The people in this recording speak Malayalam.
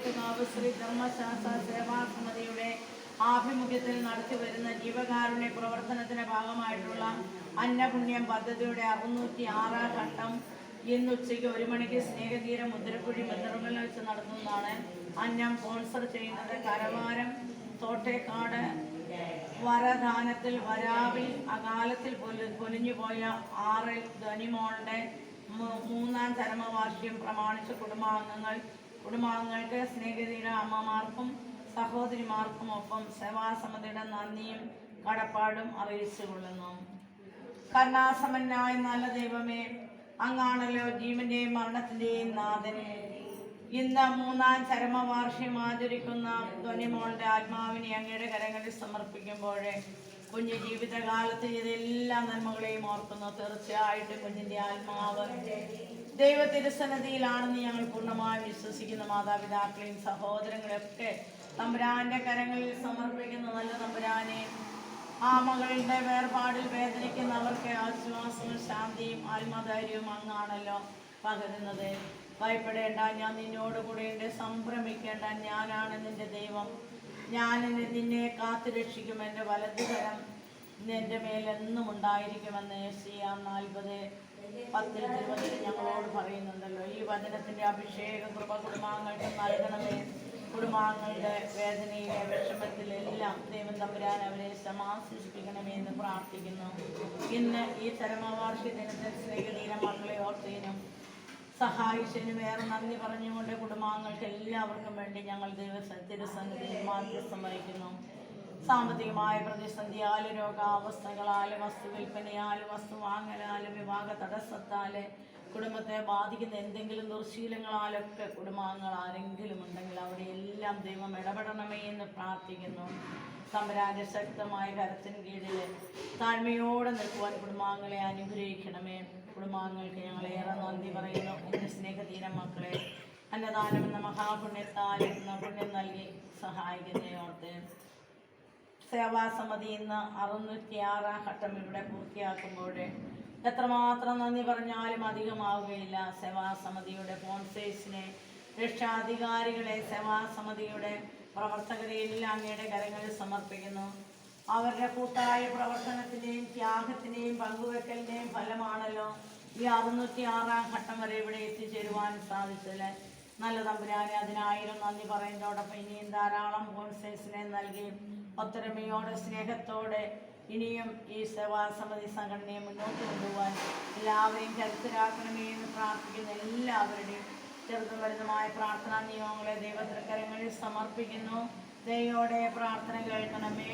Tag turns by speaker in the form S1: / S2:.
S1: വടക്കോട്ടുകാവ് ശ്രീ ധർമ്മശാസ്ത്ര സേവാ സമിതിയുടെ ആഭിമുഖ്യത്തിൽ നടത്തി വരുന്ന ജീവകാരുണ്യ പ്രവർത്തനത്തിന്റെ ഭാഗമായിട്ടുള്ള അന്നപുണ്യം പദ്ധതിയുടെ അറുന്നൂറ്റി ആറാം ഘട്ടം ഇന്ന് ഉച്ചയ്ക്ക് ഒരു മണിക്ക് സ്നേഹതീരം മുദ്രക്കുഴി ബന്ധറുകളിൽ വെച്ച് നടത്തുന്നതാണ്. അന്നം സ്പോൺസർ ചെയ്യുന്നത് കരവാരം തോട്ടേക്കാട് വരധാനത്തിൽ വരാവിൽ അകാലത്തിൽ പൊലി- പൊലിഞ്ഞുപോയ ആറിൽ ധനിമോളുടെ മൂന്നാം ചരമവാർഷികം പ്രമാണിച്ച കുടുംബാംഗങ്ങൾ കുടുംബാംഗങ്ങൾക്ക് സ്നേഹിതയുടെ അമ്മമാർക്കും സഹോദരിമാർക്കും ഒപ്പം സേവാസമിതിയുടെ നന്ദിയും കടപ്പാടും അറിയിച്ചു കൊള്ളുന്നു. കരുണാസമനായ നല്ല ദൈവമേ അങ്ങാണല്ലോ ജീവന്റെയും മരണത്തിന്റെയും നാഥനെ. ഇന്ന് മൂന്നാം ചരമവാർഷികം ആചരിക്കുന്ന ധ്വനിമോളുടെ ആത്മാവിനെ അങ്ങയുടെ കരങ്ങളിൽ സമർപ്പിക്കുമ്പോഴേ കുഞ്ഞു ജീവിതകാലത്ത് ചെയ്ത എല്ലാ നന്മകളെയും ഓർക്കുന്നു. തീർച്ചയായിട്ടും കുഞ്ഞിന്റെ ആത്മാവ് ദൈവ തിരുസന്നതിയിലാണെന്ന് ഞങ്ങൾ പൂർണമായും വിശ്വസിക്കുന്ന. മാതാപിതാക്കളെയും സഹോദരങ്ങളെയൊക്കെ തമ്പുരാന്റെ കരങ്ങളിൽ സമർപ്പിക്കുന്ന. നല്ല തമ്പുരാനെ ആ മകളുടെ വേർപാടിൽ വേദനിക്കുന്നവർക്ക് ആശ്വാസവും ശാന്തിയും ആത്മധൈര്യവും അങ്ങാണല്ലോ പകരുന്നത്. ഭയപ്പെടേണ്ട ഞാൻ നിന്നോട് കൂടെയുണ്ട് സംഭ്രമിക്കേണ്ട ഞാനാണ് നിന്റെ ദൈവം. ഞാൻ നിന്നെ- കാത്തുരക്ഷിക്കും. കാത്തു രക്ഷിക്കും എന്റെ വലതുകരം എന്റെ മേലെന്നും ഉണ്ടായിരിക്കുമെന്ന് ശ്രീയാം നാൽപ്പത് പത്തിൽ ഇരുപതിൽ ഞങ്ങളോട് പറയുന്നുണ്ടല്ലോ. ഈ വചനത്തിന്റെ അഭിഷേക കൃപ കുടുംബാംഗങ്ങൾക്ക് നൽകണമേ. കുടുംബാംഗങ്ങളുടെ വേദനയിലെ വിഷമത്തിലെല്ലാം ദൈവം തമ്പുരാൻ അവരെ സമാശ്വസിപ്പിക്കണമേ എന്ന് പ്രാർത്ഥിക്കുന്നു. ഇന്ന് ഈ ചരമവാർഷിക ദിനത്തിൽ സ്നേഹതീര മക്കളെ ഓർത്തേനും സഹായിച്ചതിനും വേറെ നന്ദി പറഞ്ഞുകൊണ്ട് കുടുംബാംഗങ്ങൾക്ക് എല്ലാവർക്കും വേണ്ടി ഞങ്ങൾ ദൈവ തിരുസന്നിധിയിൽ മാധ്യസ്ഥം വഹിക്കുന്നു. സാമ്പത്തികമായ പ്രതിസന്ധിയാലും രോഗാവസ്ഥകളാൽ വസ്തു വിൽപ്പനയാലും വസ്തു വാങ്ങലാൽ വിവാഹ തടസ്സത്താൽ കുടുംബത്തെ ബാധിക്കുന്ന എന്തെങ്കിലും ദുർശീലങ്ങളാലൊക്കെ കുടുംബാംഗങ്ങൾ ആരെങ്കിലും ഉണ്ടെങ്കിൽ അവിടെ എല്ലാം ദൈവം ഇടപെടണമേ എന്ന് പ്രാർത്ഥിക്കുന്നു. തമ്പരാന്റെ ശക്തമായ കരത്തിന് കീഴിൽ താഴ്മയോടെ നിൽക്കുവാൻ കുടുംബാംഗങ്ങളെ അനുഗ്രഹിക്കണമേ. കുടുംബാംഗങ്ങൾക്ക് ഞങ്ങൾ ഏറെ നന്ദി പറയുന്നു. എന്റെ സ്നേഹതീര മക്കളെ അന്നദാനം എന്ന മഹാപുണ്യത്താൽ എന്ന പുണ്യം നൽകി സഹായിക്കുന്നതോർത്ത് സേവാസമിതി ഇന്ന് അറുന്നൂറ്റി ആറാം ഘട്ടം ഇവിടെ പൂർത്തിയാക്കുമ്പോൾ എത്രമാത്രം നന്ദി പറഞ്ഞാലും അധികമാവുകയില്ല. സേവാസമിതിയുടെ ഫോൺസേഴ്സിനെ രക്ഷാധികാരികളെ സേവാസമിതിയുടെ പ്രവർത്തകരെ എല്ലാം അങ്ങയുടെ കരങ്ങളിൽ സമർപ്പിക്കുന്നു. അവരുടെ കൂട്ടായ പ്രവർത്തനത്തിന്റെയും ത്യാഗത്തിന്റെയും പങ്കുവെക്കലിന്റെയും ഫലമാണല്ലോ ഈ അറുന്നൂറ്റി ആറാം ഘട്ടം വരെ ഇവിടെ എത്തിച്ചേരുവാൻ സാധിച്ചത്. നല്ല തമ്പുരാനെ അതിനായിരം നന്ദി പറയുന്നതോടൊപ്പം ഇനിയും ധാരാളം കോൺസേഴ്സിനെ നൽകി ഒത്തൊരുമയോടെ സ്നേഹത്തോടെ ഇനിയും ഈ സേവാസമിതി സംഘടനയെ മുന്നോട്ട് കൊണ്ടുപോകാൻ എല്ലാവരെയും കരുത്തരാക്കണമേ എന്ന് പ്രാർത്ഥിക്കുന്ന എല്ലാവരുടെയും ചെറുതും വലുതുമായ പ്രാർത്ഥനാ നിയമങ്ങളെ ദൈവത്തിരക്കരങ്ങളിൽ സമർപ്പിക്കുന്നു. ദയോടെ പ്രാർത്ഥന കേൾക്കണമേ.